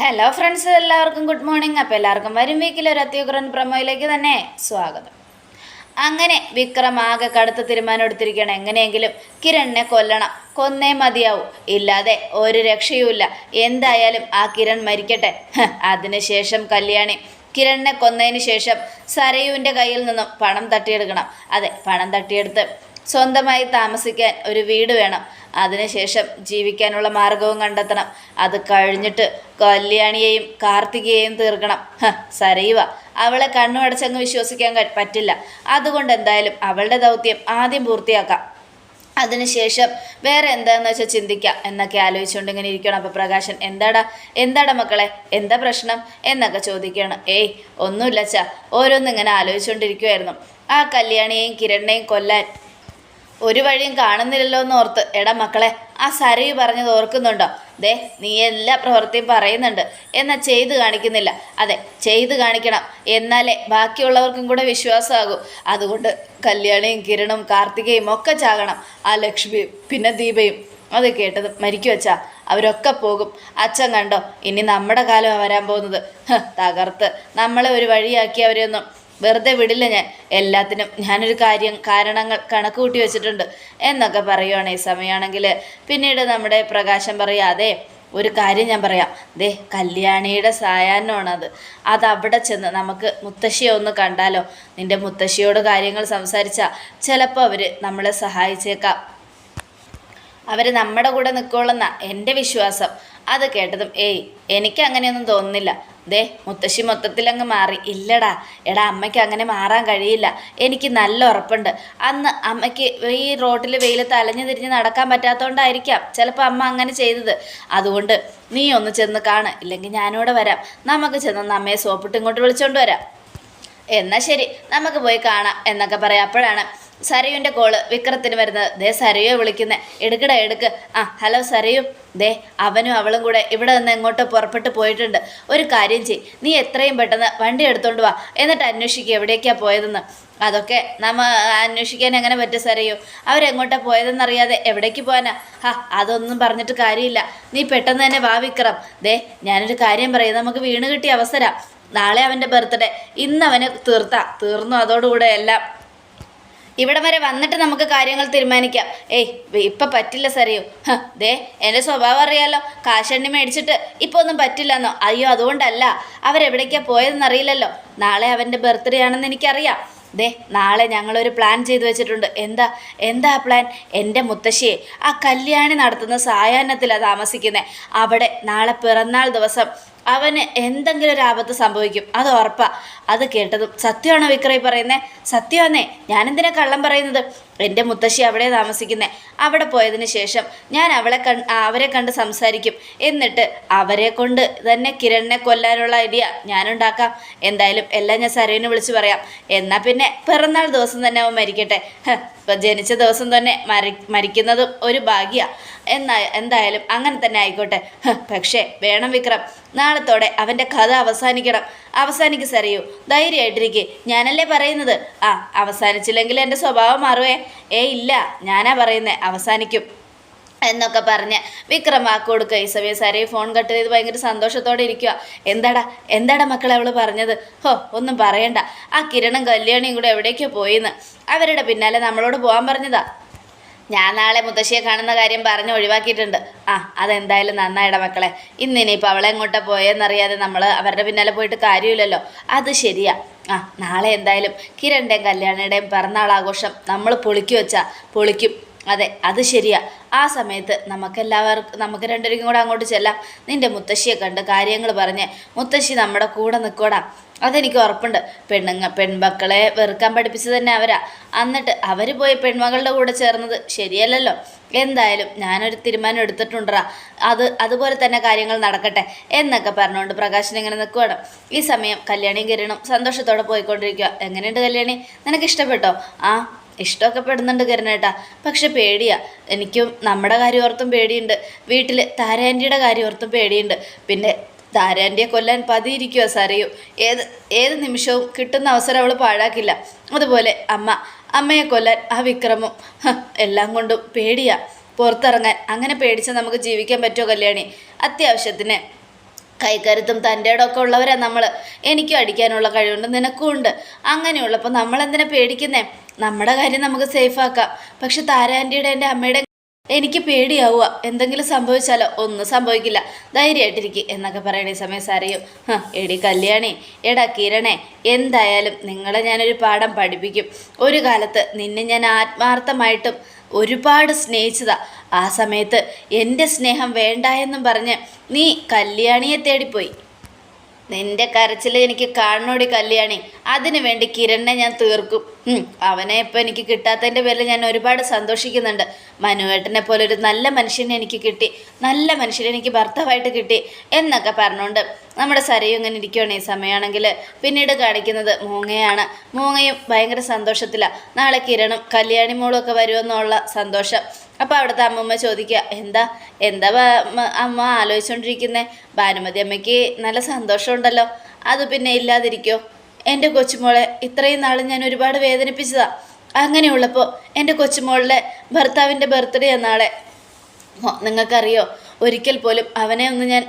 Hello friends എല്ലാവർക്കും good morning അപ്പോൾ എല്ലാവർക്കും വരും വീക്കിൽ ഒരു അത്യുഗ്രൻ പ്രമോയിലേക്ക് തന്നെ സ്വാഗതം. അങ്ങനെ വിക്രം ആകെ കടുത്ത തീരുമാനം എടുത്തിരിക്കണം എങ്ങനെയെങ്കിലും കിരണിനെ കൊല്ലണം. കൊന്നേ മതിയാവും. ഇല്ലാതെ ഒരു രക്ഷയുമില്ല. എന്തായാലും ആ കിരൺ മരിക്കട്ടെ. അതിനുശേഷം കല്യാണി. കിരണിനെ കൊന്നതിന് ശേഷം സരയുവിന്റെ കയ്യിൽ നിന്നും പണം തട്ടിയെടുക്കണം. അതെ പണം തട്ടിയെടുത്ത് സ്വന്തമായി താമസിക്കാൻ ഒരു വീട് വേണം. അതിനുശേഷം ജീവിക്കാനുള്ള മാർഗവും കണ്ടെത്തണം. അത് കഴിഞ്ഞിട്ട് കല്യാണിയെയും കാർത്തികയെയും തീർക്കണം. സരയുവ അവളെ കണ്ണുമടച്ചങ്ങ് വിശ്വസിക്കാൻ പറ്റില്ല. അതുകൊണ്ട് എന്തായാലും അവളുടെ ദൗത്യം ആദ്യം പൂർത്തിയാക്കാം. അതിനുശേഷം വേറെ എന്താന്ന് വെച്ചാൽ ചിന്തിക്കാം. എന്നൊക്കെ ആലോചിച്ചുകൊണ്ട് ഇങ്ങനെ ഇരിക്കണം. അപ്പോൾ പ്രകാശൻ എന്താടാ? എന്താടാ മക്കളെ? എന്താ പ്രശ്നം? എന്നൊക്കെ ചോദിക്കുകയാണ് ഏയ് ഒന്നുമില്ല ഓരോന്നിങ്ങനെ ആലോചിച്ചുകൊണ്ടിരിക്കുമായിരുന്നു ആ കല്യാണിയെയും കിരണിനെയും കൊല്ലാൻ ഒരു വഴിയും കാണുന്നില്ലല്ലോ എന്ന് ഓർത്ത് എടാ മക്കളെ ആ സരയു പറഞ്ഞത് ഓർക്കുന്നുണ്ടോ? ദേ നീ എല്ലാ പ്രവൃത്തിയും പറയുന്നുണ്ട്. എന്നാൽ ചെയ്ത് കാണിക്കുന്നില്ല. അതെ ചെയ്ത് കാണിക്കണം. എന്നാലേ ബാക്കിയുള്ളവർക്കും കൂടെ വിശ്വാസമാകും. അതുകൊണ്ട് കല്യാണിയും കിരണും കാർത്തികയും ഒക്കെ ചാകണം. ആ ലക്ഷ്മിയും പിന്നെ ദീപയും. അത് കേട്ടത് മരിക്കു വച്ചാ അവരൊക്കെ പോകും. അച്ഛൻ കണ്ടോ? ഇനി നമ്മുടെ കാലമാണ് വരാൻ പോകുന്നത്. തകർത്ത്. നമ്മളെ ഒരു വഴിയാക്കി അവരെയൊന്നും വെറുതെ വിടില്ല ഞാൻ. എല്ലാത്തിനും ഞാനൊരു കാര്യം കാരണങ്ങൾ കണക്ക് കൂട്ടി വെച്ചിട്ടുണ്ട്. എന്നൊക്കെ പറയുവാണ് ഈ സമയമാണെങ്കിൽ പിന്നീട് നമ്മുടെ പ്രകാശം പറയാതെ ഒരു കാര്യം ഞാൻ പറയാം. ദേ കല്യാണിയുടെ സായാഹ്നമാണത്. അത് അവിടെ ചെന്ന് നമുക്ക് മുത്തശ്ശിയെ ഒന്ന് കണ്ടാലോ? നിന്റെ മുത്തശ്ശിയോട് കാര്യങ്ങൾ സംസാരിച്ചാൽ ചിലപ്പോൾ അവർ നമ്മളെ സഹായിച്ചേക്കാം. അവർ നമ്മുടെ കൂടെ നിൽക്കുള്ളെന്ന എന്റെ വിശ്വാസം. അത് കേട്ടതും ഏയ് എനിക്ക് അങ്ങനെയൊന്നും തോന്നുന്നില്ല. ദേ മുത്തശ്ശി മൊത്തത്തിലങ്ങ് മാറി. ഇല്ലടാ എടാ അമ്മയ്ക്ക് അങ്ങനെ മാറാൻ കഴിയില്ല. എനിക്ക് നല്ല ഉറപ്പുണ്ട്. അന്ന് അമ്മയ്ക്ക് ഈ റോട്ടിൽ വെയിൽ തലഞ്ഞു തിരിഞ്ഞ് നടക്കാൻ പറ്റാത്തതുകൊണ്ടായിരിക്കാം ചിലപ്പോൾ അമ്മ അങ്ങനെ ചെയ്തത്. അതുകൊണ്ട് നീ ഒന്ന് ചെന്ന് കാണ്. ഇല്ലെങ്കിൽ ഞാനിവിടെ വരാം. നമുക്ക് ചെന്നൊന്ന് അമ്മയെ സോപ്പിട്ട് ഇങ്ങോട്ട് വിളിച്ചുകൊണ്ട് വരാം. എന്നാൽ ശരി. നമുക്ക് പോയി കാണാം എന്നൊക്കെ പറയാം. അപ്പോഴാണ് സരയുവിന്റെ കോൾ വിക്രത്തിന് വരുന്നത്. ദേ സരയോ വിളിക്കുന്നത് എടുക്കട എടുക്ക്. ആ ഹലോ സരയു. ദേ അവനും അവളും കൂടെ ഇവിടെ നിന്ന് എങ്ങോട്ട് പുറപ്പെട്ട് പോയിട്ടുണ്ട്. ഒരു കാര്യം ചെയ് നീ എത്രയും പെട്ടെന്ന് വണ്ടി എടുത്തോണ്ട് വാ. എന്നിട്ട് അന്വേഷിക്കുക എവിടേക്കാണ് പോയതെന്ന്. അതൊക്കെ നമ്മ അന്വേഷിക്കാൻ എങ്ങനെ പറ്റും സരയു? അവരെങ്ങോട്ടാ പോയതെന്നറിയാതെ എവിടേക്ക് പോകാനാ? ഹാ അതൊന്നും പറഞ്ഞിട്ട് കാര്യമില്ല. നീ പെട്ടെന്ന് തന്നെ വാ വിക്രം. ദേ ഞാനൊരു കാര്യം പറയും. നമുക്ക് വീണ് കിട്ടിയ അവസരം. നാളെ അവന്റെ ബർത്ത്ഡേ ഇന്ന് അവന് തീർത്താ. തീർന്നു. അതോടുകൂടെ എല്ലാം ഇവിടെ വരെ വന്നിട്ട് നമുക്ക് കാര്യങ്ങൾ തീരുമാനിക്കാം. ഏയ് ഇപ്പൊ പറ്റില്ല സറിയോ ദേ എന്റെ സ്വഭാവം അറിയാലോ. കാശണ്ണി മേടിച്ചിട്ട് ഇപ്പൊ ഒന്നും പറ്റില്ലെന്നോ. അയ്യോ അതുകൊണ്ടല്ല. അവരെവിടേക്കാ പോയതെന്ന് അറിയില്ലല്ലോ. നാളെ അവന്റെ ബർത്ത്ഡേ ആണെന്ന് എനിക്കറിയാം. ദേ നാളെ ഞങ്ങളൊരു പ്ലാൻ ചെയ്തു വെച്ചിട്ടുണ്ട്. എന്താ എന്താ പ്ലാൻ? എന്റെ മുത്തശ്ശിയെ. ആ കല്യാണി നടത്തുന്ന സായാഹ്നത്തിലാണ് താമസിക്കുന്നത് അവിടെ നാളെ പിറന്നാൾ ദിവസം അവന് എന്തെങ്കിലും ഒരു ആപത്ത് സംഭവിക്കും. അത് ഉറപ്പാ. അത് കേട്ടതും സത്യമാണോ വിക്രയ് പറയുന്നത് സത്യമാന്നേ. ഞാനെന്തിനാ കള്ളം പറയുന്നത്? എന്റെ മുത്തശ്ശി അവിടെ താമസിക്കുന്നേ. അവിടെ പോയതിന് ശേഷം ഞാൻ അവളെ കൺ അവരെ കണ്ട് സംസാരിക്കും. എന്നിട്ട് അവരെ കൊണ്ട് തന്നെ കിരണിനെ കൊല്ലാനുള്ള ഐഡിയ ഞാനുണ്ടാക്കാം. എന്തായാലും എല്ലാം ഞാൻ സരവിനെ വിളിച്ച് പറയാം. എന്നാൽ പിന്നെ പിറന്നാൾ ദിവസം തന്നെ അവൻ മരിക്കട്ടെ. ജനിച്ച ദിവസം തന്നെ മരി മരിക്കുന്നതും ഒരു ഭാഗ്യ. എന്നാ എന്തായാലും അങ്ങനെ തന്നെ ആയിക്കോട്ടെ. പക്ഷേ വേണം വിക്രം. നാളത്തോടെ അവന്റെ കഥ അവസാനിക്കണം. അവസാനിക്ക് സറിയൂ ധൈര്യമായിട്ടിരിക്കെ. ഞാനല്ലേ പറയുന്നത്? ആ അവസാനിച്ചില്ലെങ്കിൽ എന്റെ സ്വഭാവം മാറുവേ. ഏ ഇല്ല ഞാനാ പറയുന്നത് അവസാനിക്കും. എന്നൊക്കെ പറഞ്ഞ് വിക്രം വാക്ക് കൊടുക്കുക. ഈ സമയം സാരി ഫോൺ കട്ട് ചെയ്ത് ഭയങ്കര സന്തോഷത്തോടെ ഇരിക്കുക എന്താടാ എന്താടാ മക്കളെ അവൾ പറഞ്ഞത്? ഹോ ഒന്നും പറയണ്ട. ആ കിരണും കല്യാണിയും കൂടെ എവിടേക്കോ പോയിന്ന്? അവരുടെ പിന്നാലെ നമ്മളോട് പോകാൻ പറഞ്ഞതാ. ഞാൻ നാളെ മുത്തശ്ശിയെ കാണുന്ന കാര്യം പറഞ്ഞ് ഒഴിവാക്കിയിട്ടുണ്ട്. ആ അതെന്തായാലും നന്നായിട മക്കളെ. ഇന്ന് ഇനിയിപ്പോൾ അവളെ എങ്ങോട്ടാ പോയെന്നറിയാതെ നമ്മൾ അവരുടെ പിന്നാലെ പോയിട്ട് കാര്യമില്ലല്ലോ. അത് ശരിയാ. ആ നാളെ എന്തായാലും കിരണിന്റെയും കല്യാണിയുടെയും പിറന്നാൾ ആഘോഷം നമ്മൾ പൊളിക്കു വെച്ചാൽ പൊളിക്കും. അതെ അത് ശരിയാ. ആ സമയത്ത് നമുക്കെല്ലാവർക്കും നമുക്ക് രണ്ടുപേരും കൂടെ അങ്ങോട്ട് ചെല്ലാം. നിന്റെ മുത്തശ്ശിയെ കണ്ട് കാര്യങ്ങൾ പറഞ്ഞ് മുത്തശ്ശി നമ്മുടെ കൂടെ നിൽക്കോടാ അതെനിക്ക് ഉറപ്പുണ്ട്. പെണ്ണുങ്ങ പെൺമക്കളെ വെറുക്കാൻ പഠിപ്പിച്ചത് തന്നെ അവരാ. എന്നിട്ട് അവർ പോയി പെൺമകളുടെ കൂടെ ചേർന്നത് ശരിയല്ലല്ലോ. എന്തായാലും ഞാനൊരു തീരുമാനം എടുത്തിട്ടുണ്ടാ അത് അതുപോലെ തന്നെ കാര്യങ്ങൾ നടക്കട്ടെ എന്നൊക്കെ പറഞ്ഞുകൊണ്ട് പ്രകാശൻ ഇങ്ങനെ നിൽക്കുവാണ് ഈ സമയം കല്യാണിയും കിരണും സന്തോഷത്തോടെ പോയിക്കൊണ്ടിരിക്കുക എങ്ങനെയുണ്ട് കല്യാണി? നിനക്ക് ഇഷ്ടപ്പെട്ടോ? ആ ഇഷ്ടമൊക്കെ പെടുന്നുണ്ട് കരുണേട്ടാ. പക്ഷെ പേടിയാ. എനിക്കും നമ്മുടെ കാര്യം ഓർത്തും പേടിയുണ്ട്. വീട്ടിൽ താരാന്റിയുടെ കാര്യം ഓർത്തും പേടിയുണ്ട്. പിന്നെ താരാന്റിയെ കൊല്ലാൻ പതിയിരിക്കുക സാറിയും ഏത് ഏത് നിമിഷവും കിട്ടുന്ന അവസരം അവൾ പാഴാക്കില്ല. അതുപോലെ അമ്മ അമ്മയെ കൊല്ലാൻ ആ വിക്രമം എല്ലാം കൊണ്ടും പേടിയാ. പുറത്തിറങ്ങാൻ അങ്ങനെ പേടിച്ചാൽ നമുക്ക് ജീവിക്കാൻ പറ്റുമോ കല്യാണി? അത്യാവശ്യത്തിന്. കൈക്കരുത്തും തന്റെ ഇടമൊക്കെ ഉള്ളവരാ നമ്മൾ എനിക്കും അടിക്കാനുള്ള കഴിവുണ്ട് നിനക്കും ഉണ്ട് അങ്ങനെയുള്ളപ്പോൾ നമ്മളെന്തിനാ പേടിക്കുന്നേ? നമ്മുടെ കാര്യം നമുക്ക് സേഫാക്കാം പക്ഷെ താരാന്റിയുടെ എന്റെ അമ്മയുടെ എനിക്ക് പേടിയാവുക. എന്തെങ്കിലും സംഭവിച്ചാലോ? ഒന്നും സംഭവിക്കില്ല. ധൈര്യമായിട്ടിരിക്കും എന്നൊക്കെ പറയണ സമയം ഹ എടി കല്യാണി. എടാ കിരണേ എന്തായാലും നിങ്ങളെ ഞാനൊരു പാഠം പഠിപ്പിക്കും. ഒരു കാലത്ത് നിന്നെ ഞാൻ ആത്മാർത്ഥമായിട്ടും ഒരുപാട് സ്നേഹിച്ചതാ. ആ സമയത്ത് എന്റെ സ്നേഹം വേണ്ട എന്നും പറഞ്ഞ് നീ കല്യാണിയെ തേടിപ്പോയി. നിന്റെ കരച്ചിൽ എനിക്ക് കാണണോടി കല്യാണി. അതിനു വേണ്ടി കിരണിനെ ഞാൻ തീർക്കും. അവനെ ഇപ്പം എനിക്ക് കിട്ടാത്തതിന്റെ പേരിൽ ഞാൻ ഒരുപാട് സന്തോഷിക്കുന്നുണ്ട്. മനുവേട്ടനെ പോലെ ഒരു നല്ല മനുഷ്യനെ എനിക്ക് കിട്ടി. നല്ല മനുഷ്യനെ എനിക്ക് ഭർത്താവായിട്ട് കിട്ടി എന്നൊക്കെ പറഞ്ഞുകൊണ്ട് നമ്മുടെ സരയും ഇങ്ങനെ ഇരിക്കുകയാണ് ഈ സമയമാണെങ്കിൽ പിന്നീട് കാണിക്കുന്നത് മൂങ്ങയാണ്. മൂങ്ങയും ഭയങ്കര സന്തോഷത്തിലാണ് നാളെ കിരണും കല്യാണി മോളും ഒക്കെ വരുമെന്നുള്ള സന്തോഷം. അപ്പോൾ അവിടുത്തെ അമ്മമ്മ ചോദിക്കുക എന്താ? എന്താ അമ്മ ആലോചിച്ചുകൊണ്ടിരിക്കുന്നത് ഭാനുമതി അമ്മയ്ക്ക് നല്ല സന്തോഷമുണ്ടല്ലോ. അത് പിന്നെ ഇല്ലാതിരിക്കോ? എന്റെ കൊച്ചുമോളെ ഇത്രയും നാൾ ഞാൻ ഒരുപാട് വേദനിപ്പിച്ചതാ. അങ്ങനെയുള്ളപ്പോൾ എന്റെ കൊച്ചുമോളിലെ ഭർത്താവിന്റെ ബർത്ത്ഡേ നാളെ. നിങ്ങൾക്കറിയോ? ഒരിക്കൽ പോലും അവനെ ഒന്നും ഞാൻ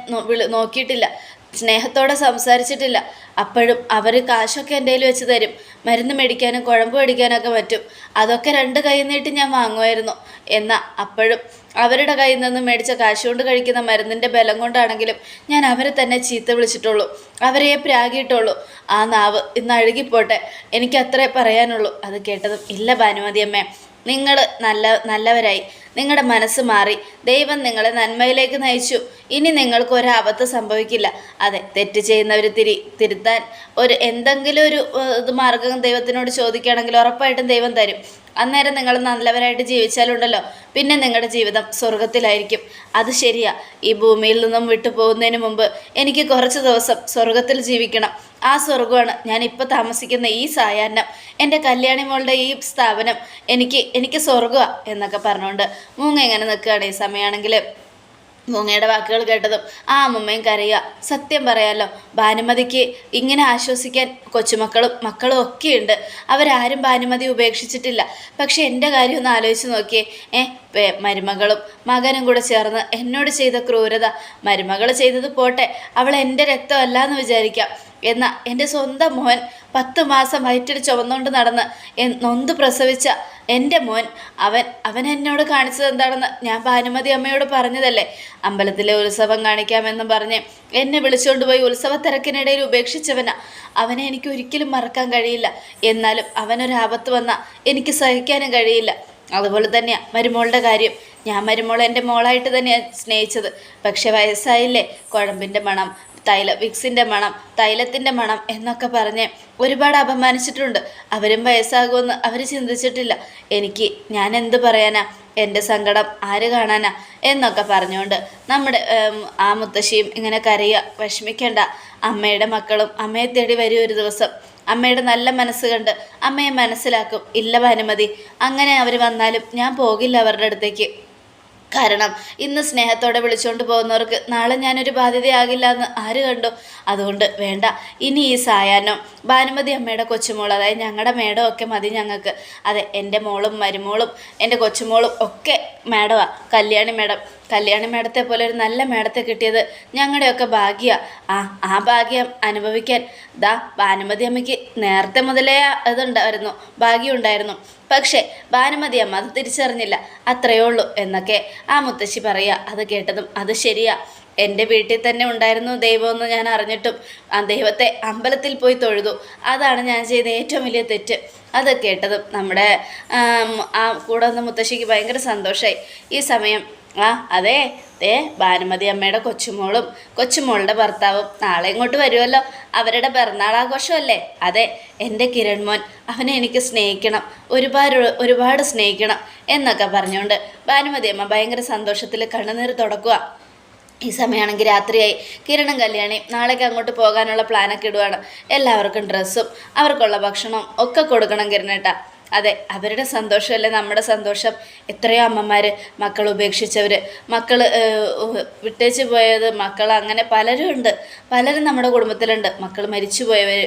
നോക്കിയിട്ടില്ല. സ്നേഹത്തോടെ സംസാരിച്ചിട്ടില്ല. അപ്പോഴും അവർ കാശൊക്കെ എന്റെ കയ്യിൽ വെച്ച് തരും. മരുന്ന് മേടിക്കാനും കുഴമ്പ് മേടിക്കാനൊക്കെ പറ്റും. അതൊക്കെ രണ്ട് കൈ നീട്ടി ഞാൻ വാങ്ങുമായിരുന്നു. എന്നാൽ അപ്പോഴും അവരുടെ കയ്യിൽ നിന്ന് മേടിച്ച കാശ് കൊണ്ട് കഴിക്കുന്ന മരുന്നിന്റെ ബലം കൊണ്ടാണെങ്കിലും ഞാൻ അവരെ തന്നെ ചീത്ത വിളിച്ചിട്ടുള്ളൂ. അവരെ പ്രാഗിയിട്ടുള്ളൂ. ആ നാവ് ഇന്ന് അഴുകിപ്പോട്ടെ. എനിക്ക് അത്രേ പറയാനുള്ളൂ. അത് കേട്ടതും ഇല്ല ഭാനുമതി അമ്മേ. നിങ്ങൾ നല്ല നല്ലവരായി. നിങ്ങളുടെ മനസ്സ് മാറി. ദൈവം നിങ്ങളെ നന്മയിലേക്ക് നയിച്ചു. ഇനി നിങ്ങൾക്ക് ഒരു അബദ്ധം സംഭവിക്കില്ല. അതെ തെറ്റ് ചെയ്യുന്നവർ തിരി തിരുത്താൻ ഒരു എന്തെങ്കിലും ഒരു ഇത് മാർഗം ദൈവത്തിനോട് ചോദിക്കുകയാണെങ്കിൽ ഉറപ്പായിട്ടും ദൈവം തരും. അന്നേരം നിങ്ങൾ നല്ലവരായിട്ട് ജീവിച്ചാലുണ്ടല്ലോ. പിന്നെ നിങ്ങളുടെ ജീവിതം സ്വർഗത്തിലായിരിക്കും അത് ശരിയാ. ഈ ഭൂമിയിൽ നിന്നും വിട്ടു പോകുന്നതിന് മുമ്പ് എനിക്ക് കുറച്ച് ദിവസം സ്വർഗത്തിൽ ജീവിക്കണം. ആ സ്വർഗമാണ് ഞാൻ ഇപ്പോൾ താമസിക്കുന്ന ഈ സായാഹ്നം. എന്റെ കല്യാണി മോളുടെ ഈ സ്ഥാപനം എനിക്ക് എനിക്ക് സ്വർഗമാണ് എന്നൊക്കെ പറഞ്ഞുകൊണ്ട് മൂങ്ങ എങ്ങനെ നിൽക്കുകയാണ് ഈ സമയമാണെങ്കിൽ മൂങ്ങയുടെ വാക്കുകൾ കേട്ടതും ആ അമ്മമ്മയും കരയുക. സത്യം പറയാലോ ഭാനുമതിക്ക് ഇങ്ങനെ ആശ്വസിക്കാൻ കൊച്ചുമക്കളും മക്കളും ഒക്കെയുണ്ട്. അവരാരും ഭാനുമതി ഉപേക്ഷിച്ചിട്ടില്ല. പക്ഷെ എന്റെ കാര്യം ഒന്ന് ആലോചിച്ച് നോക്കിയേ. ഏ മരുമകളും മകനും കൂടെ ചേർന്ന് എന്നോട് ചെയ്ത ക്രൂരത. മരുമകൾ ചെയ്തത് പോട്ടെ അവൾ എന്റെ രക്തമല്ല എന്ന് വിചാരിക്കാം. എന്നാൽ എന്റെ സ്വന്തം മോൻ പത്ത് മാസം വയറ്റിൽ ചുവന്നുകൊണ്ട് നടന്ന് നൊന്ത് പ്രസവിച്ച എന്റെ മോൻ അവൻ അവൻ എന്നോട് കാണിച്ചത് എന്താണെന്ന് ഞാൻ ഭാനുമതി അമ്മയോട് പറഞ്ഞതല്ലേ? അമ്പലത്തിലെ ഉത്സവം കാണിക്കാമെന്ന് പറഞ്ഞ് എന്നെ വിളിച്ചുകൊണ്ട് പോയി ഉത്സവ തിരക്കിനിടയിൽ ഉപേക്ഷിച്ചവനാ. അവനെ എനിക്ക് ഒരിക്കലും മറക്കാൻ കഴിയില്ല. എന്നാലും അവനൊരാപത്ത് വന്നാൽ എനിക്ക് സഹിക്കാനും കഴിയില്ല. അതുപോലെ തന്നെയാണ് മരുമോളുടെ കാര്യം. ഞാൻ മരുമോളെ എന്റെ മോളായിട്ട് തന്നെയാണ് സ്നേഹിച്ചത്. പക്ഷെ വയസ്സായില്ലേ? കുഴമ്പിന്റെ മണം തൈല വിക്സിന്റെ മണം തൈലത്തിന്റെ മണം എന്നൊക്കെ പറഞ്ഞ് ഒരുപാട് അപമാനിച്ചിട്ടുണ്ട്. അവരും വയസ്സാകുമെന്ന് അവർ ചിന്തിച്ചിട്ടില്ല. എനിക്ക് ഞാൻ എന്ത് പറയാനാ? എന്റെ സങ്കടം ആര് കാണാനാ? എന്നൊക്കെ പറഞ്ഞുകൊണ്ട് നമ്മുടെ ആ മുത്തശ്ശിയും ഇങ്ങനെ കരയുക വിഷമിക്കേണ്ട. അമ്മയുടെ മക്കളും അമ്മയെ തേടി വരും ഒരു ദിവസം. അമ്മയുടെ നല്ല മനസ്സ് കണ്ട് അമ്മയെ മനസ്സിലാക്കും. ഇല്ല ഭാനുമതി അങ്ങനെ അവർ വന്നാലും ഞാൻ പോകില്ല അവരുടെ അടുത്തേക്ക്. കാരണം ഇന്ന് സ്നേഹത്തോടെ വിളിച്ചുകൊണ്ട് പോകുന്നവർക്ക് നാളെ ഞാനൊരു ബാധ്യതയാകില്ല എന്ന് ആര് കണ്ടു? അതുകൊണ്ട് വേണ്ട. ഇനി ഈ സായാഹ്നം. ഭാനുമതി അമ്മയുടെ കൊച്ചുമോൾ അതായത് ഞങ്ങളുടെ മേഡം ഒക്കെ മതി ഞങ്ങൾക്ക് അതെ എന്റെ മോളും മരുമോളും എന്റെ കൊച്ചുമോളും ഒക്കെ മേഡമാണ് കല്യാണി മേഡം. കല്യാണി മേടത്തെ പോലെ ഒരു നല്ല മേടത്തെ കിട്ടിയത് ഞങ്ങളുടെയൊക്കെ ഭാഗ്യ. ആ ആ ഭാഗ്യം അനുഭവിക്കാൻ ദാ ഭാനുമതി അമ്മയ്ക്ക് നേരത്തെ മുതലേ അതുണ്ടായിരുന്നു ഭാഗ്യമുണ്ടായിരുന്നു. പക്ഷേ ഭാനുമതി അമ്മ അത് തിരിച്ചറിഞ്ഞില്ല. അത്രയേ ഉള്ളൂ എന്നൊക്കെ ആ മുത്തശ്ശി പറയുക. അത് കേട്ടതും അത് ശരിയാ. എന്റെ വീട്ടിൽ തന്നെ ഉണ്ടായിരുന്നു ദൈവമെന്ന് ഞാൻ അറിഞ്ഞിട്ടും ആ ദൈവത്തെ അമ്പലത്തിൽ പോയി തൊഴുതു. അതാണ് ഞാൻ ചെയ്ത ഏറ്റവും വലിയ തെറ്റ്. അത് കേട്ടതും നമ്മുടെ ആ കൂടെ വന്ന മുത്തശ്ശിക്ക് ഭയങ്കര സന്തോഷമായി ഈ സമയം ആ അതെ ദേ ഭാനുമതി അമ്മയുടെ കൊച്ചുമോളും കൊച്ചുമോളുടെ ഭർത്താവും നാളെ ഇങ്ങോട്ട് വരുമല്ലോ. അവരുടെ പിറന്നാളാഘോഷമല്ലേ? അതെ എന്റെ കിരൺ മോൻ അവനെ എനിക്ക് സ്നേഹിക്കണം. ഒരുപാട് ഒരുപാട് സ്നേഹിക്കണം എന്നൊക്കെ പറഞ്ഞുകൊണ്ട് ഭാനുമതി അമ്മ ഭയങ്കര സന്തോഷത്തിൽ കണ്ണുനീർ തുടക്കുക. ഈ സമയമാണെങ്കിൽ രാത്രിയായി. കിരണും കല്യാണി നാളേക്ക് അങ്ങോട്ട് പോകാനുള്ള പ്ലാനൊക്കെ ഇടുവാണ്. എല്ലാവർക്കും ഡ്രസ്സും അവർക്കുള്ള ഭക്ഷണവും ഒക്കെ കൊടുക്കണം കിരണേട്ട. അതെ അവരുടെ സന്തോഷമല്ലേ നമ്മുടെ സന്തോഷം? എത്രയോ അമ്മമാർ മക്കൾ ഉപേക്ഷിച്ചവർ മക്കൾ വിട്ടേച്ച് പോയത് മക്കൾ അങ്ങനെ പലരും ഉണ്ട്. പലരും നമ്മുടെ കുടുംബത്തിലുണ്ട്. മക്കൾ മരിച്ചു പോയവർ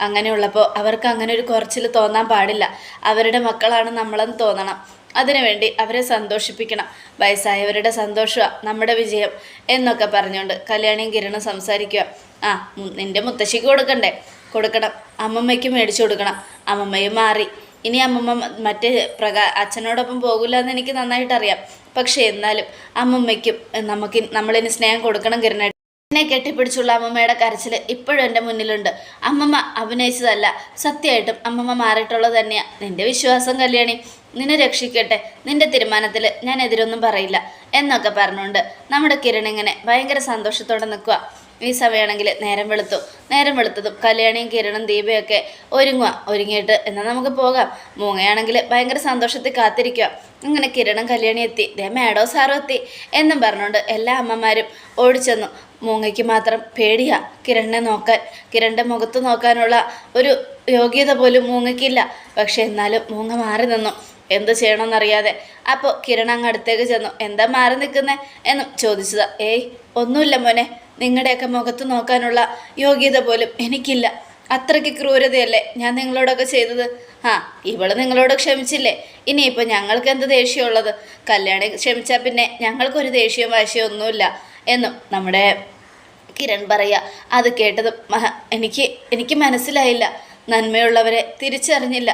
അങ്ങനെയുള്ളപ്പോൾ അവർക്ക് അങ്ങനെ ഒരു കുറച്ചിൽ തോന്നാൻ പാടില്ല. അവരുടെ മക്കളാണ് നമ്മളെന്ന് തോന്നണം. അതിനുവേണ്ടി അവരെ സന്തോഷിപ്പിക്കണം. വയസ്സായവരുടെ സന്തോഷമാണ് നമ്മുടെ വിജയം എന്നൊക്കെ പറഞ്ഞുകൊണ്ട് കല്യാണിയും കിരണും സംസാരിക്കുക ആ നിന്റെ മുത്തശ്ശിക്ക് കൊടുക്കണ്ടേ? കൊടുക്കണം. അമ്മമ്മയ്ക്ക് മേടിച്ചു കൊടുക്കണം. അമ്മമ്മയും മാറി. ഇനി അമ്മമ്മ മറ്റേ പ്രകാ അച്ഛനോടൊപ്പം പോകില്ല എന്ന് എനിക്ക് നന്നായിട്ട് അറിയാം പക്ഷേ എന്നാലും അമ്മമ്മയ്ക്കും നമുക്ക് നമ്മളിനി സ്നേഹം കൊടുക്കണം കിരണ എന്നെ കെട്ടിപ്പിടിച്ചുള്ള അമ്മമ്മയുടെ കരച്ചിൽ ഇപ്പോഴും എന്റെ മുന്നിലുണ്ട്. അമ്മമ്മ അഭിനയിച്ചതല്ല സത്യമായിട്ടും അമ്മമ്മ മാറിയിട്ടുള്ളത് തന്നെയാണ് നിന്റെ വിശ്വാസം കല്യാണി നിന്നെ രക്ഷിക്കട്ടെ നിന്റെ തീരുമാനത്തിൽ ഞാൻ എതിരൊന്നും പറയില്ല എന്നൊക്കെ പറഞ്ഞുകൊണ്ട് നമ്മുടെ കിരൺ ഇങ്ങനെ ഭയങ്കര സന്തോഷത്തോടെ നിൽക്കുക ഈ സമയമാണെങ്കിൽ നേരം വെളുത്തു നേരം വെളുത്തതും കല്യാണിയും കിരണും ദീപയൊക്കെ ഒരുങ്ങുക ഒരുങ്ങിയിട്ട്. എന്നാൽ നമുക്ക് പോകാം. മൂങ്ങയാണെങ്കിൽ ഭയങ്കര സന്തോഷത്തിൽ കാത്തിരിക്കുക. ഇങ്ങനെ കിരണം കല്യാണി എത്തി. ദേ മേഡോ സാറോ എത്തി. എന്നും പറഞ്ഞുകൊണ്ട് എല്ലാ അമ്മമാരും ഓടിച്ചെന്നു. മൂങ്ങയ്ക്ക് മാത്രം പേടിയാ കിരണിനെ നോക്കാൻ. കിരണിന്റെ മുഖത്ത് നോക്കാനുള്ള ഒരു യോഗ്യത പോലും മൂങ്ങയ്ക്കില്ല. പക്ഷെ എന്നാലും മൂങ്ങ മാറി നിന്നു. എന്ത് ചെയ്യണമെന്നറിയാതെ. അപ്പോൾ കിരൺ അങ്ങ് അടുത്തേക്ക് ചെന്നു. എന്താ മാറി നിൽക്കുന്നേ? എന്നും ചോദിച്ചതാ. ഏയ് ഒന്നുമില്ല മോനെ. നിങ്ങളുടെയൊക്കെ മുഖത്ത് നോക്കാനുള്ള യോഗ്യത പോലും എനിക്കില്ല. അത്രയ്ക്ക് ക്രൂരതയല്ലേ ഞാൻ നിങ്ങളോടൊക്കെ ചെയ്തത്? ആ ഇവൾ നിങ്ങളോട് ക്ഷമിച്ചില്ലേ? ഇനിയിപ്പോൾ ഞങ്ങൾക്ക് എന്ത് ദേഷ്യമുള്ളത്? കല്യാണി ക്ഷമിച്ചാൽ പിന്നെ ഞങ്ങൾക്കൊരു ദേഷ്യവും വാശിയോ ഒന്നുമില്ല എന്നും നമ്മുടെ കിരൺ പറയുക അത് കേട്ടത് എനിക്ക് എനിക്ക് മനസ്സിലായില്ല. നന്മയുള്ളവരെ തിരിച്ചറിഞ്ഞില്ല.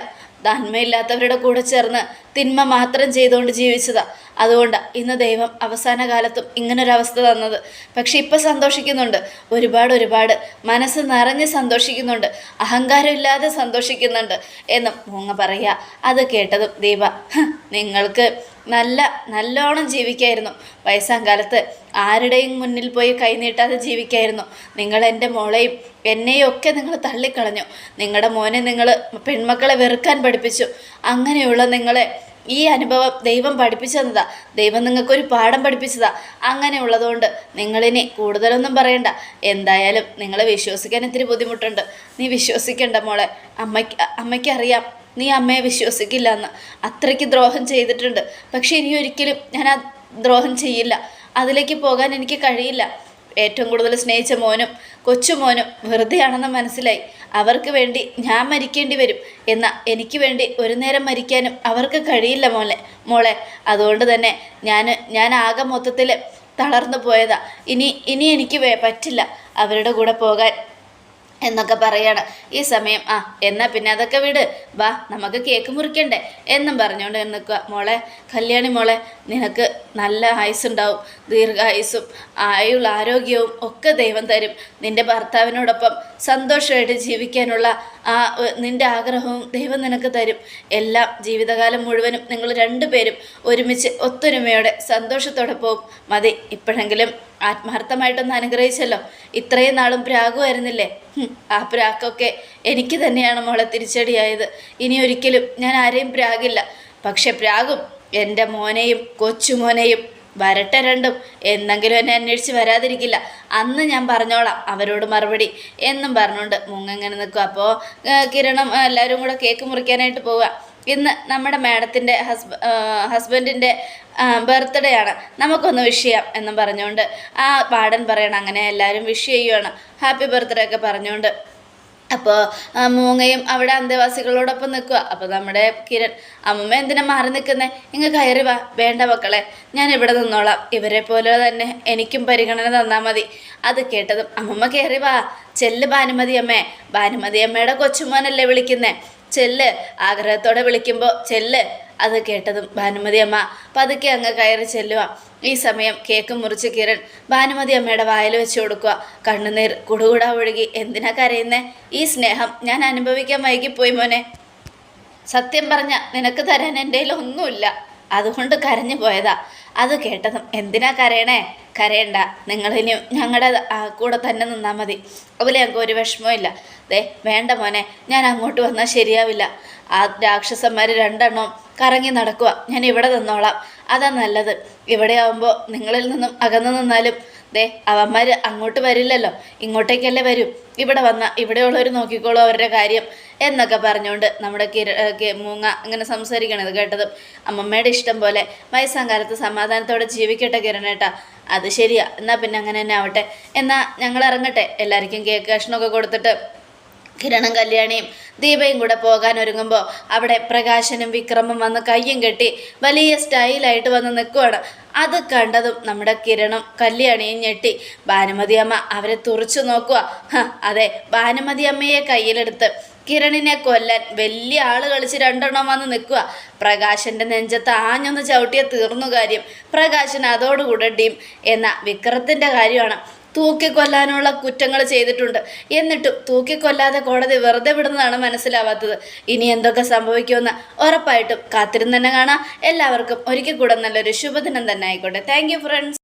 നന്മയില്ലാത്തവരുടെ കൂടെ ചേർന്ന് തിന്മ മാത്രം ചെയ്തുകൊണ്ട് ജീവിച്ചതാ. അതുകൊണ്ട് ഇന്ന് ദൈവം അവസാന കാലത്തും ഇങ്ങനൊരവസ്ഥ തന്നത്. പക്ഷെ ഇപ്പം സന്തോഷിക്കുന്നുണ്ട്. ഒരുപാട് ഒരുപാട് മനസ്സ് നിറഞ്ഞ് സന്തോഷിക്കുന്നുണ്ട്. അഹങ്കാരമില്ലാതെ സന്തോഷിക്കുന്നുണ്ട് എന്നും മൂങ്ങ പറയുക. അത് കേട്ടതും ദീപ നിങ്ങൾക്ക് നല്ല നല്ലോണം ജീവിക്കായിരുന്നു. വയസ്സാം കാലത്ത് ആരുടെയും മുന്നിൽ പോയി കൈനീട്ടാതെ ജീവിക്കായിരുന്നു. നിങ്ങൾ എന്റെ മോളെയും എന്നെയും ഒക്കെ നിങ്ങൾ തള്ളിക്കളഞ്ഞു. നിങ്ങളുടെ മോനെ നിങ്ങൾ പെൺമക്കളെ വെറുക്കാൻ പഠിപ്പിച്ചു. അങ്ങനെയുള്ള നിങ്ങളെ ഈ അനുഭവം ദൈവം പഠിപ്പിച്ചു തന്നതാ ദൈവം നിങ്ങൾക്കൊരു പാഠം പഠിപ്പിച്ചതാ. അങ്ങനെയുള്ളതുകൊണ്ട് നിങ്ങളിനി കൂടുതലൊന്നും പറയണ്ട. എന്തായാലും നിങ്ങളെ വിശ്വസിക്കാൻ ഇത്തിരി ബുദ്ധിമുട്ടുണ്ട്. നീ വിശ്വസിക്കണ്ട മോളെ. അമ്മയ്ക്ക് അമ്മയ്ക്ക് അറിയാം നീ അമ്മയെ വിശ്വസിക്കില്ല എന്ന് അത്രയ്ക്ക് ദ്രോഹം ചെയ്തിട്ടുണ്ട്. പക്ഷേ ഇനി ഒരിക്കലും ഞാൻ ആ ദ്രോഹം ചെയ്യില്ല. അതിലേക്ക് പോകാൻ എനിക്ക് കഴിയില്ല. ഏറ്റവും കൂടുതൽ സ്നേഹിച്ച മോനും കൊച്ചുമോനും വെറുതെയാണെന്ന് മനസ്സിലായി. അവർക്ക് വേണ്ടി ഞാൻ മരിക്കേണ്ടി വരും എന്നാൽ എനിക്ക് വേണ്ടി ഒരു നേരം മരിക്കാനും അവർക്ക് കഴിയില്ല മോളെ. മോളെ അതുകൊണ്ട് തന്നെ ഞാൻ ഞാൻ ആകെ മൊത്തത്തിൽ തളർന്നു പോയതാ. ഇനി ഇനി എനിക്ക് പറ്റില്ല. അവരുടെ കൂടെ പോകാൻ എന്നൊക്കെ പറയാണ്. ഈ സമയം ആ എന്നാ പിന്നെ അതൊക്കെ വിട്. വാ നമുക്ക് കേക്ക് മുറിക്കണ്ടേ? എന്നും പറഞ്ഞുകൊണ്ട് നിൽക്കുക. മോളെ കല്യാണി മോളെ നിനക്ക് നല്ല ആയുസ്സുണ്ടാവും. ദീർഘായുസ്സും ആയുള്ള ആരോഗ്യവും ഒക്കെ ദൈവം തരും. നിന്റെ ഭർത്താവിനോടൊപ്പം സന്തോഷമായിട്ട് ജീവിക്കാനുള്ള ആ നിന്റെ ആഗ്രഹവും ദൈവം നിനക്ക് തരും. എല്ലാം ജീവിതകാലം മുഴുവനും നിങ്ങൾ രണ്ടുപേരും ഒരുമിച്ച് ഒത്തൊരുമയോടെ സന്തോഷത്തോടെ പോകും മതി ഇപ്പോഴെങ്കിലും ആത്മാർത്ഥമായിട്ടൊന്ന് അനുഗ്രഹിച്ചല്ലോ. ഇത്രയും നാളും പ്രാഗുമായിരുന്നില്ലേ ഹും, ആ പ്രാക്കൊക്കെ എനിക്ക് തന്നെയാണ് മോളെ തിരിച്ചടിയായത്. ഇനി ഒരിക്കലും ഞാൻ ആരെയും പ്രാഗില്ല. പക്ഷെ പ്രാഗും എന്റെ മോനെയും കൊച്ചുമോനെയും വരട്ടെ രണ്ടും. എന്നെങ്കിലും എന്നെ അന്വേഷിച്ച് വരാതിരിക്കില്ല. അന്ന് ഞാൻ പറഞ്ഞോളാം അവരോട് മറുപടി. എന്നും പറഞ്ഞുകൊണ്ട് മുങ്ങങ്ങനെ നിൽക്കും അപ്പോൾ കിരണം എല്ലാവരും കൂടെ കേക്ക് മുറിക്കാനായിട്ട് പോവുക. ഇന്ന് നമ്മുടെ മാഡത്തിന്റെ ഹസ്ബ ഹസ്ബൻഡിന്റെ ബർത്ത്ഡേ ആണ്. നമുക്കൊന്ന് വിഷ് ചെയ്യാം എന്നും പറഞ്ഞുകൊണ്ട് ആ പാടൻ പറയണം അങ്ങനെ എല്ലാവരും വിഷ് ചെയ്യുവാണ്. ഹാപ്പി ബർത്ത്ഡേ ഒക്കെ പറഞ്ഞുകൊണ്ട്. അപ്പോൾ മൂങ്ങയും അവിടെ അന്തേവാസികളോടൊപ്പം നിൽക്കുക അപ്പോൾ നമ്മുടെ കിരൺ അമ്മമ്മ എന്തിനാ മാറി നിൽക്കുന്നേ? ഇങ്ങ് കയറി വാ. വേണ്ട മക്കളെ ഞാൻ ഇവിടെ നിന്നോളാം. ഇവരെ പോലെ തന്നെ എനിക്കും പരിഗണന തന്നാൽ മതി. അത് കേട്ടതും അമ്മമ്മ കയറി വാ. ചെല്ല് ഭാനുമതി അമ്മേ ഭാനുമതി അമ്മയുടെ കൊച്ചുമോനല്ലേ വിളിക്കുന്നേ? ചെല്ല്. ആഗ്രഹത്തോടെ വിളിക്കുമ്പോൾ ചെല്ല്. അത് കേട്ടതും ഭാനുമതി അമ്മ പതുക്കെ അങ്ങ് കയറി ചെല്ലുക. ഈ സമയം കേക്ക് മുറിച്ച് കിരൺ ഭാനുമതി അമ്മയുടെ വായിൽ വെച്ച് കൊടുക്കുക. കണ്ണുനീർ കുടുകുടാ ഒഴുകി. എന്തിനാ കരയുന്നേ? ഈ സ്നേഹം ഞാൻ അനുഭവിക്കാൻ വൈകിപ്പോയി മോനെ. സത്യം പറഞ്ഞ നിനക്ക് തരാൻ എന്റെ ഒന്നുമില്ല. അതുകൊണ്ട് കരഞ്ഞു പോയതാ. അത് കേട്ടതും എന്തിനാ കരയണേ? കരയണ്ട. നിങ്ങളിനി ഞങ്ങളുടെ കൂടെ തന്നെ നിന്നാൽ മതി. അതുപോലെ ഞങ്ങൾക്ക് ഒരു വിഷമവും ഇല്ല ദേ വേണ്ട മോനെ ഞാൻ അങ്ങോട്ട് വന്നാൽ ശരിയാവില്ല. ആ രാക്ഷസന്മാർ രണ്ടെണ്ണം കറങ്ങി നടക്കുക ഞാൻ ഇവിടെ നിന്നോളാം. അതാ നല്ലത്. ഇവിടെ ആവുമ്പോൾ നിങ്ങളിൽ നിന്നും അകന്നു നിന്നാലും ദേ അവന്മാർ അങ്ങോട്ട് വരില്ലല്ലോ. ഇങ്ങോട്ടേക്കല്ലേ വരും. ഇവിടെ വന്ന ഇവിടെയുള്ളവർ നോക്കിക്കോളൂ അവരുടെ കാര്യം. എന്നൊക്കെ പറഞ്ഞുകൊണ്ട് നമ്മുടെ കിര മൂങ്ങ ഇങ്ങനെ സംസാരിക്കണത് കേട്ടതും അമ്മമ്മയുടെ ഇഷ്ടം പോലെ വയസ്സാം കാലത്ത് സമാധാനത്തോടെ ജീവിക്കട്ടെ കിരണേട്ടാ അത് ശരിയാ. എന്നാൽ പിന്നെ അങ്ങനെ തന്നെ ആവട്ടെ. എന്നാൽ ഞങ്ങൾ ഇറങ്ങട്ടെ. എല്ലാവർക്കും കേക്ക് കഷ്ണമൊക്കെ കൊടുത്തിട്ട് കിരണം കല്യാണിയും ദീപയും കൂടെ പോകാൻ ഒരുങ്ങുമ്പോൾ അവിടെ പ്രകാശനും വിക്രമും വന്ന് കയ്യും കെട്ടി വലിയ സ്റ്റൈലായിട്ട് വന്ന് നിൽക്കുവാണ് അത് കണ്ടതും നമ്മുടെ കിരണും കല്യാണിയും ഞെട്ടി. ഭാനുമതി അമ്മ അവരെ തുറച്ചു നോക്കുക അതെ ഭാനുമതി അമ്മയെ കയ്യിലെടുത്ത് കിരണിനെ കൊല്ലാൻ വലിയ ആൾ കളിച്ച് രണ്ടെണ്ണം വന്ന് നിൽക്കുക. പ്രകാശന്റെ നെഞ്ചത്ത് ആഞ്ഞൊന്ന് ചവിട്ടിയ തീർന്നു കാര്യം പ്രകാശൻ അതോടുകൂടെ ഡീം എന്ന വിക്രത്തിന്റെ കാര്യമാണ്. തൂക്കിക്കൊല്ലാനുള്ള കുറ്റങ്ങൾ ചെയ്തിട്ടുണ്ട്. എന്നിട്ടും തൂക്കിക്കൊല്ലാതെ കോടതി വെറുതെ വിടുന്നതാണ് മനസ്സിലാവാത്തത്. ഇനി എന്തൊക്കെ സംഭവിക്കുമെന്ന് ഉറപ്പായിട്ടും കാത്തിരുന്ന് തന്നെ കാണാം. എല്ലാവർക്കും ഒരിക്കൽ കൂടെ നല്ലൊരു ശുഭദിനം തന്നെ ആയിക്കോട്ടെ. Thank friends